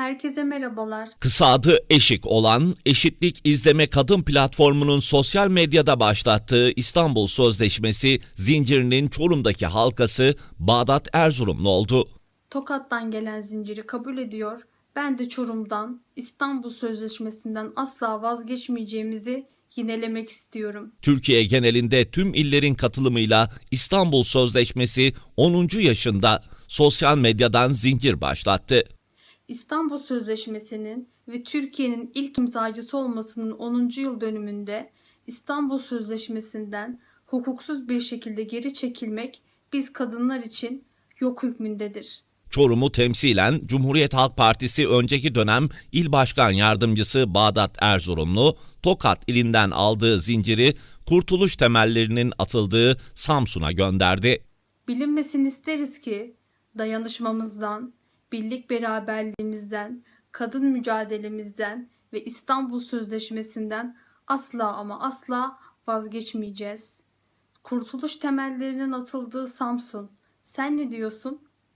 Herkese merhabalar. Kısa adı Eşik olan Eşitlik İzleme Kadın platformunun sosyal medyada başlattığı İstanbul Sözleşmesi zincirinin Çorum'daki halkası Bağdat Erzurumlu oldu. Tokat'tan gelen zinciri kabul ediyor. Ben de Çorum'dan İstanbul Sözleşmesi'nden asla vazgeçmeyeceğimizi yinelemek istiyorum. Türkiye genelinde tüm illerin katılımıyla İstanbul Sözleşmesi 10. yaşında sosyal medyadan zincir başlattı. İstanbul Sözleşmesi'nin ve Türkiye'nin ilk imzacısı olmasının 10. yıl dönümünde İstanbul Sözleşmesi'nden hukuksuz bir şekilde geri çekilmek biz kadınlar için yok hükmündedir. Çorum'u temsilen Cumhuriyet Halk Partisi önceki dönem İl Başkan Yardımcısı Bağdat Erzurumlu, Tokat ilinden aldığı zinciri kurtuluş temellerinin atıldığı Samsun'a gönderdi. Bilinmesini isteriz ki dayanışmamızdan, birlik beraberliğimizden, kadın mücadelemizden ve İstanbul Sözleşmesi'nden asla ama asla vazgeçmeyeceğiz. Kurtuluş temellerinin atıldığı Samsun. Sen ne diyorsun?